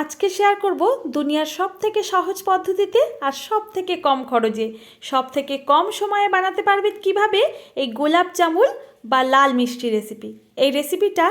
আজকে শেয়ার করব দুনিয়ার সব থেকে সহজ পদ্ধতিতে আর সব থেকে কম খরচে। সব থেকে কম সময়ে বানাতে পারবে কীভাবে? এই গোলাপ জামুল বা লাল মিষ্টি রেসিপি এই রেসিপিটা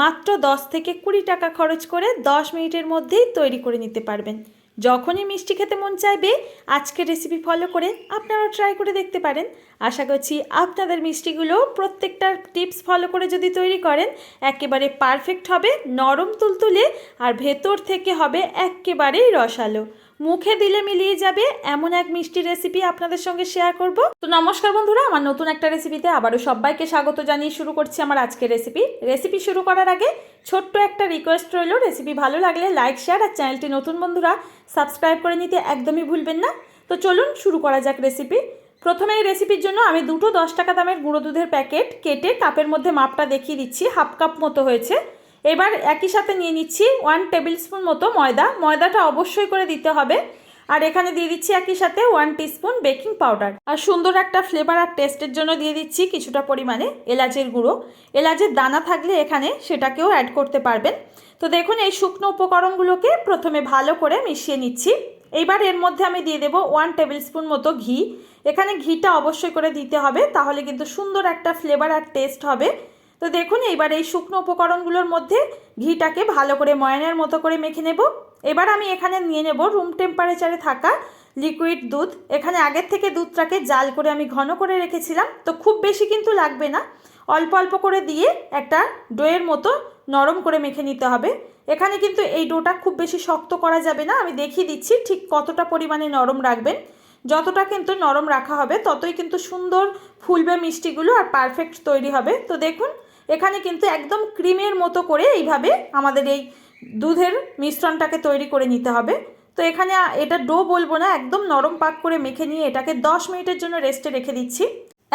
মাত্র 10 থেকে কুড়ি টাকা খরচ করে 10 মিনিটের মধ্যেই তৈরি করে নিতে পারবেন। যখনই মিষ্টি খেতে মন চাইবে আজকে রেসিপি ফলো করে আপনারাও ট্রাই করে দেখতে পারেন। আশা করছি আপনাদের মিষ্টিগুলো প্রত্যেকটা টিপস ফলো করে যদি তৈরি করেন, একেবারে পারফেক্ট হবে, নরম তুলতুলে, আর ভেতর থেকে হবে একেবারেই রসালো। মুখে দিলে মিলিয়ে যাবে এমন এক মিষ্টি রেসিপি আপনাদের সঙ্গে শেয়ার করব। তো নমস্কার বন্ধুরা, আমার নতুন একটা রেসিপিতে আবারও সবাইকে স্বাগত জানিয়ে শুরু করছি আমার আজকের রেসিপি রেসিপি শুরু করার আগে ছোট্ট একটা রিকোয়েস্ট রইল। রেসিপি ভালো লাগলে লাইক শেয়ার আর চ্যানেলটি নতুন বন্ধুরা সাবস্ক্রাইব করে নিতে একদমই ভুলবেন না। তো চলুন শুরু করা যাক রেসিপি প্রথমে এই রেসিপির জন্য আমি দুটো দশ টাকা দামের গুঁড়ো দুধের প্যাকেট কেটে কাপের মধ্যে মাপটা দেখিয়ে দিচ্ছি। হাফ কাপ মতো হয়েছে। এবার একই সাথে নিয়ে নিচ্ছি ওয়ান টেবিল স্পুন মতো ময়দা। ময়দাটা অবশ্যই করে দিতে হবে। আর এখানে দিয়ে দিচ্ছি একই সাথে ওয়ান টিস্পুন বেকিং পাউডার আর সুন্দর একটা ফ্লেভার আর টেস্টের জন্য দিয়ে দিচ্ছি কিছুটা পরিমাণে এলাচের গুঁড়ো। এলাচের দানা থাকলে এখানে সেটাকেও অ্যাড করতে পারবেন। তো দেখুন, এই শুকনো উপকরণগুলোকে প্রথমে ভালো করে মিশিয়ে নিচ্ছি। এইবার এর মধ্যে আমি দিয়ে দেবো ওয়ান টেবিল স্পুন মতো ঘি। এখানে ঘিটা অবশ্যই করে দিতে হবে, তাহলে কিন্তু সুন্দর একটা ফ্লেভার আর টেস্ট হবে। তো দেখুন এইবার এই শুকনো উপকরণগুলোর মধ্যে ঘিটাকে ভালো করে ময়নের মতো করে মেখে নেব। এবার আমি এখানে নিয়ে নেব রুম টেম্পারেচারে থাকা লিকুইড দুধ। এখানে আগের থেকে দুধটাকে জাল করে আমি ঘন করে রেখেছিলাম। তো খুব বেশি কিন্তু লাগবে না। অল্প অল্প করে দিয়ে একটা ডোয়ের মতো নরম করে মেখে নিতে হবে। এখানে কিন্তু এই ডোটা খুব বেশি শক্ত করা যাবে না। আমি দেখিয়ে দিচ্ছি ঠিক কতটা পরিমাণে নরম রাখবেন। যতটা কিন্তু নরম রাখা হবে, ততই কিন্তু সুন্দর ফুলবে মিষ্টিগুলো আর পারফেক্ট তৈরি হবে। তো দেখুন এখানে কিন্তু একদম ক্রিমের মতো করে এইভাবে আমাদের এই দুধের মিশ্রণটাকে তৈরি করে নিতে হবে। তো এখানে এটা ডো বলব না, একদম নরম পাক করে মেখে নিয়ে এটাকে 10 মিনিটের জন্য রেস্টে রেখে দিচ্ছি।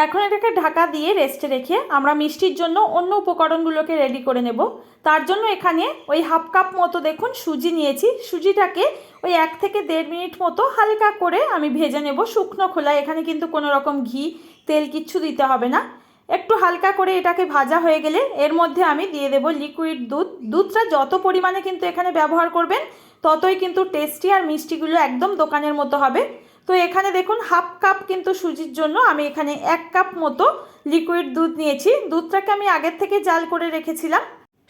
এখন এটাকে ঢাকা দিয়ে রেস্টে রেখে আমরা মিষ্টির জন্য অন্য উপকরণগুলোকে রেডি করে নেব। তার জন্য এখানে ওই হাফ কাপ মতো দেখুন সুজি নিয়েছি। সুজিটাকে ওই এক থেকে দেড় মিনিট মতো হালকা করে আমি ভেজে নেব শুকনো খোলায়। এখানে কিন্তু কোনো রকম ঘি, তেল কিচ্ছু দিতে হবে না। একটু হালকা করে এটাকে ভাজা হয়ে গেলে এর মধ্যে আমি দিয়ে দেব লিকুইড দুধ। দুধটা যত পরিমাণে কিন্তু এখানে ব্যবহার করবেন, ততই কিন্তু টেস্টি আর মিষ্টিগুলো একদম দোকানের মতো হবে। তো এখানে দেখুন, হাফ কাপ কিন্তু সুজির জন্য আমি এখানে এক কাপ মতো লিকুইড দুধ নিয়েছি। দুধটাকে আমি আগের থেকে জাল করে রেখেছিলাম।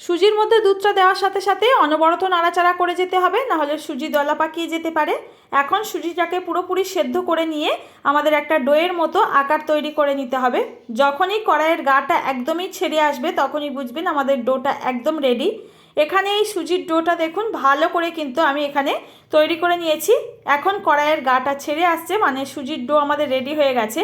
সুজির মধ্যে দুধটা দেওয়ার সাথে সাথে অনবরত নাড়াচাড়া করে যেতে হবে, নাহলে সুজি দলা পাকিয়ে যেতে পারে। এখন সুজিটাকে পুরোপুরি সেদ্ধ করে নিয়ে আমাদের একটা ডোয়ের মতো আকার তৈরি করে নিতে হবে। যখনই কড়াইয়ের গাটা একদমই ছেড়ে আসবে, তখনই বুঝবেন আমাদের ডোটা একদম রেডি এখানে এই সুজির ডোটা দেখুন, ভালো করে কিন্তু আমি এখানে তৈরি করে নিয়েছি। এখন কড়াইয়ের গাটা ছেড়ে আসছে মানে সুজির ডো আমাদের রেডি হয়ে গেছে।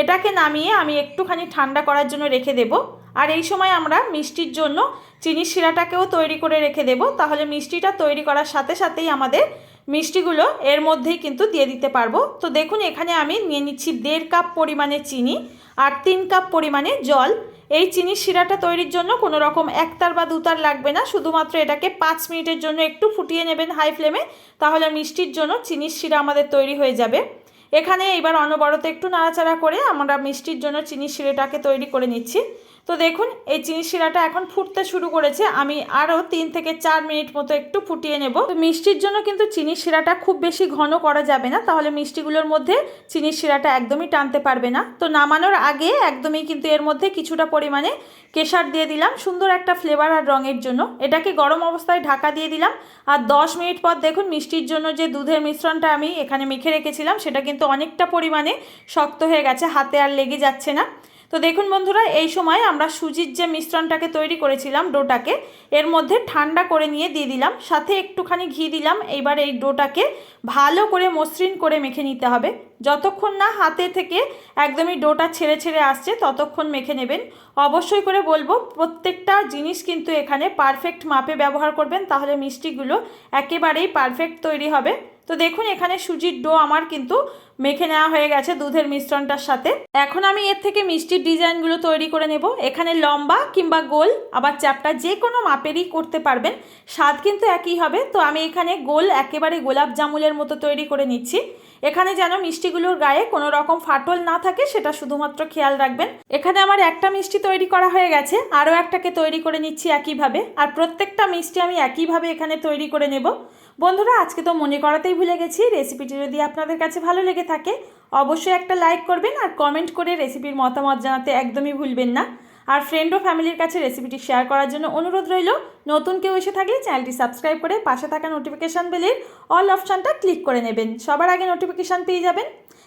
এটাকে নামিয়ে আমি একটুখানি ঠান্ডা করার জন্য রেখে দেব। আর এই সময় আমরা মিষ্টির জন্য চিনির শিরাটাকেও তৈরি করে রেখে দেব। তাহলে মিষ্টিটা তৈরি করার সাথে সাথেই আমাদের মিষ্টিগুলো এর মধ্যেই কিন্তু দিয়ে দিতে পারব। তো দেখুন, এখানে আমি নিয়ে নিচ্ছি দেড় কাপ পরিমাণে চিনি আর তিন কাপ পরিমাণে জল। এই চিনির শিরাটা তৈরির জন্য কোনো রকম একতার বা দুতার লাগবে না। শুধুমাত্র এটাকে পাঁচ মিনিটের জন্য একটু ফুটিয়ে নেবেন হাই ফ্লেমে, তাহলে মিষ্টির জন্য চিনির শিরা আমাদের তৈরি হয়ে যাবে। এখানে এবার অনবরত একটু নাড়াচাড়া করে আমরা মিষ্টির জন্য চিনির শিরাটাকে তৈরি করে নিচ্ছি। তো দেখুন, এই চিনি শিরাটা এখন ফুটতে শুরু করেছে। আমি আরও তিন থেকে চার মিনিট মতো একটু ফুটিয়ে নেব। তো মিষ্টির জন্য কিন্তু চিনি শিরাটা খুব বেশি ঘন করা যাবে না, তাহলে মিষ্টিগুলোর মধ্যে চিনির শিরাটা একদমই টানতে পারবে না। তো নামানোর আগে একদমই কিন্তু এর মধ্যে কিছুটা পরিমাণে কেশার দিয়ে দিলাম, সুন্দর একটা ফ্লেভার আর রঙের জন্য। এটাকে গরম অবস্থায় ঢাকা দিয়ে দিলাম। আর দশ মিনিট পর দেখুন, মিষ্টির জন্য যে দুধের মিশ্রণটা আমি এখানে মেখে রেখেছিলাম, সেটা কিন্তু অনেকটা পরিমাণে শক্ত হয়ে গেছে, হাতে আর লেগে যাচ্ছে না। তো দেখুন বন্ধুরা, এই সময় আমরা সুজির যে মিশ্রণটাকে তৈরি করেছিলাম ডোটাকে, এর মধ্যে ঠান্ডা করে নিয়ে দিয়ে দিলাম, সাথে একটুখানি ঘি দিলাম, এইবার এই ডোটাকে ভালো করে মসৃণ করে মেখে নিতে হবে। যতক্ষণ না হাতে থেকে একদমই ডোটা ছেড়ে ছেড়ে আসছে, ততক্ষণ মেখে নেবেন। অবশ্যই করে বলব, প্রত্যেকটা জিনিস কিন্তু এখানে পারফেক্ট মাপে ব্যবহার করবেন, তাহলে মিষ্টিগুলো একেবারেই পারফেক্ট তৈরি হবে। তো দেখুন, এখানে সুজির ডো আমার কিন্তু মেখে নেওয়া হয়ে গেছে দুধের মিশ্রণটার সাথে। এখন আমি এর থেকে মিষ্টির ডিজাইনগুলো তৈরি করে নেব। এখানে লম্বা কিংবা গোল, আবার চ্যাপটা যে কোনো মাপেরই করতে পারবেন। স্বাদ কিন্তু একই হবে। তো আমি এখানে গোল, একেবারে গোলাপ জামুলের মতো তৈরি করে নিচ্ছি। এখানে যেন মিষ্টিগুলোর গায়ে কোনো রকম ফাটল না থাকে, সেটা শুধুমাত্র খেয়াল রাখবেন। এখানে আমার একটা মিষ্টি তৈরি করা হয়ে গেছে, আরও একটাকে তৈরি করে নিচ্ছি একইভাবে, আর প্রত্যেকটা মিষ্টি আমি একইভাবে এখানে তৈরি করে নেব। বন্ধুরা, আজকে তো মনে করাতেই ভুলে গেছি, রেসিপিটি যদি আপনাদের কাছে ভালো লেগে থাকে, অবশ্যই একটা লাইক করবেন আর কমেন্ট করে রেসিপির মতামত জানাতে একদমই ভুলবেন না। আর ফ্রেন্ড ও ফ্যামিলির কাছে রেসিপিটি শেয়ার করার জন্য অনুরোধ রইল, নতুন কেউ এসে থাকলে চ্যানেলটি সাবস্ক্রাইব করে পাশে থাকা নোটিফিকেশান বেলের অল অপশানটা ক্লিক করে নেবেন। সবার আগে নোটিফিকেশান পেয়ে যাবেন।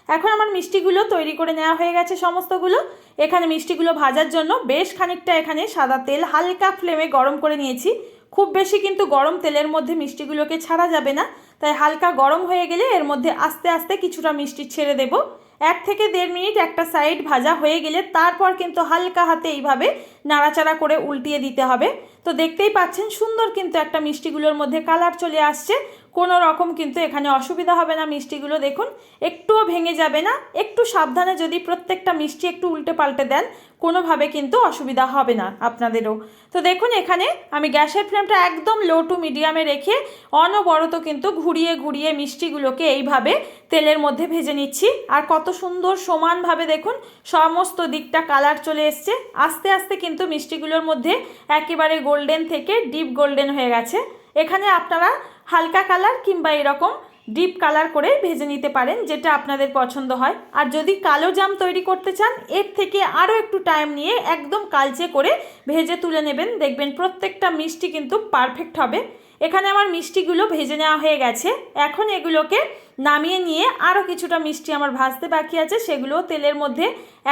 এখন আমার মিষ্টিগুলো তৈরি করে নেওয়া হয়ে গেছে সমস্তগুলো। এখানে মিষ্টিগুলো ভাজার জন্য বেশ খানিকটা এখানে সাদা তেল হালকা ফ্লেমে গরম করে নিয়েছি। খুব বেশি কিন্তু গরম তেলের মধ্যে মিষ্টিগুলোকে ছাড়া যাবে না। তাই হালকা গরম হয়ে গেলে এর মধ্যে আস্তে আস্তে কিছুটা মিষ্টি ছেড়ে দেব। এক থেকে দেড় মিনিট একটা সাইড ভাজা হয়ে গেলে তারপর কিন্তু হালকা হাতে এইভাবে নাড়াচাড়া করে উল্টিয়ে দিতে হবে। তো দেখতেই পাচ্ছেন সুন্দর কিন্তু একটা মিষ্টিগুলোর মধ্যে কালার চলে আসছে। কোনো রকম কিন্তু এখানে অসুবিধা হবে না মিষ্টিগুলো। দেখুন, একটুও ভেঙে যাবে না। একটু সাবধানে যদি প্রত্যেকটা মিষ্টি একটু উল্টে পাল্টে দেন, কোনোভাবে কিন্তু অসুবিধা হবে না আপনাদেরও। তো দেখুন, এখানে আমি গ্যাসের ফ্লেমটা একদম লো টু মিডিয়ামে রেখে অনবরত কিন্তু ঘুরিয়ে ঘুরিয়ে মিষ্টিগুলোকে এইভাবে তেলের মধ্যে ভেজে নিচ্ছি। আর কত সুন্দর সমানভাবে দেখুন, সমস্ত দিকটা কালার চলে এসছে। আস্তে আস্তে কিন্তু মিষ্টিগুলোর মধ্যে একেবারে গোল্ডেন থেকে ডিপ গোল্ডেন হয়ে গেছে। এখানে আপনারা হালকা কালার কিংবা এরকম ডিপ কালার করে ভেজে নিতে পারেন, যেটা আপনাদের পছন্দ হয়। আর যদি কালো জাম তৈরি করতে চান, এর থেকে আরও একটু টাইম নিয়ে একদম কালচে করে ভেজে তুলে নেবেন। দেখবেন প্রত্যেকটা মিষ্টি কিন্তু পারফেক্ট হবে। এখানে আমার মিষ্টিগুলো ভেজে নেওয়া হয়ে গেছে। এখন এগুলোকে নামিয়ে নিয়ে আরও কিছুটা মিষ্টি আমার ভাজতে বাকি আছে, সেগুলোও তেলের মধ্যে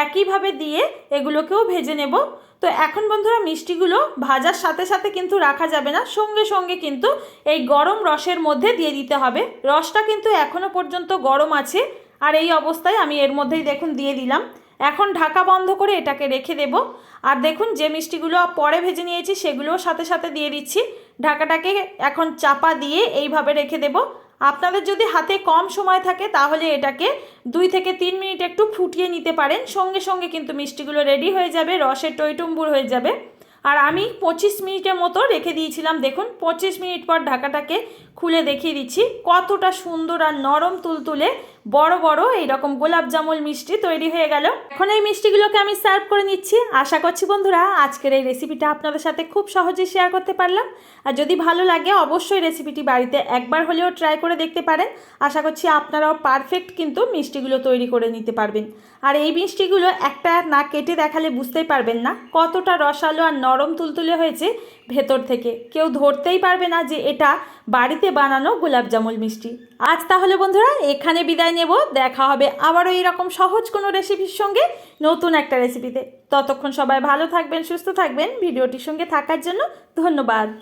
একইভাবে দিয়ে এগুলোকেও ভেজে নেব। তো এখন বন্ধুরা মিষ্টিগুলো ভাজার সাথে সাথে কিন্তু রাখা যাবে না, সঙ্গে সঙ্গে কিন্তু এই গরম রসের মধ্যে দিয়ে দিতে হবে। রসটা কিন্তু এখনও পর্যন্ত গরম আছে আর এই অবস্থায় আমি এর মধ্যেই দেখুন দিয়ে দিলাম। এখন ঢাকা বন্ধ করে এটাকে রেখে দেব। আর দেখুন যে মিষ্টিগুলো পরে ভেজে নিয়েছি, সেগুলোও সাথে সাথে দিয়ে দিচ্ছি। ঢাকাটাকে এখন চাপা দিয়ে এইভাবে রেখে দেব। আপনাদের যদি হাতে কম সময় থাকে, তাহলে এটাকে দুই থেকে তিন মিনিট একটু ফুটিয়ে নিতে পারেন। সঙ্গে সঙ্গে কিন্তু মিষ্টিগুলো রেডি হয়ে যাবে, রসের টইটুম্বুর হয়ে যাবে। আর আমি পঁচিশ মিনিটের মতো রেখে দিয়েছিলাম। দেখুন, পঁচিশ মিনিট পর ঢাকাটাকে খুলে দেখিয়ে দিচ্ছি। কতটা সুন্দর আর নরম তুলতুলে বড় বড় এইরকম গোলাপ জামুল মিষ্টি তৈরি হয়ে গেল। এখন এই মিষ্টিগুলোকে আমি সার্ভ করে নিচ্ছি। আশা করছি বন্ধুরা, আজকের এই রেসিপিটা আপনাদের সাথে খুব সহজে শেয়ার করতে পারলাম। আর যদি ভালো লাগে, অবশ্যই রেসিপিটি বাড়িতে একবার হলেও ট্রাই করে দেখতে পারেন। আশা করছি আপনারাও পারফেক্ট কিন্তু মিষ্টিগুলো তৈরি করে নিতে পারবেন। আর এই মিষ্টিগুলো একটা না কেটে দেখালে বুঝতেই পারবেন না কতটা রসালো আর নরম তুলতুলে হয়েছে। ভেতর থেকে। কেউ ধরতেই পারবে না যে এটা বাড়িতে বানানো গোলাপজামুল মিষ্টি। আজ তাহলে বন্ধুরা, এখানে বিদায় নেব। দেখা হবে আবারও এরকম সহজ কোনো রেসিপির সঙ্গে নতুন একটা রেসিপিতে। ততক্ষণ সবাই ভালো থাকবেন, সুস্থ থাকবেন। ভিডিওটির সঙ্গে থাকার জন্য ধন্যবাদ।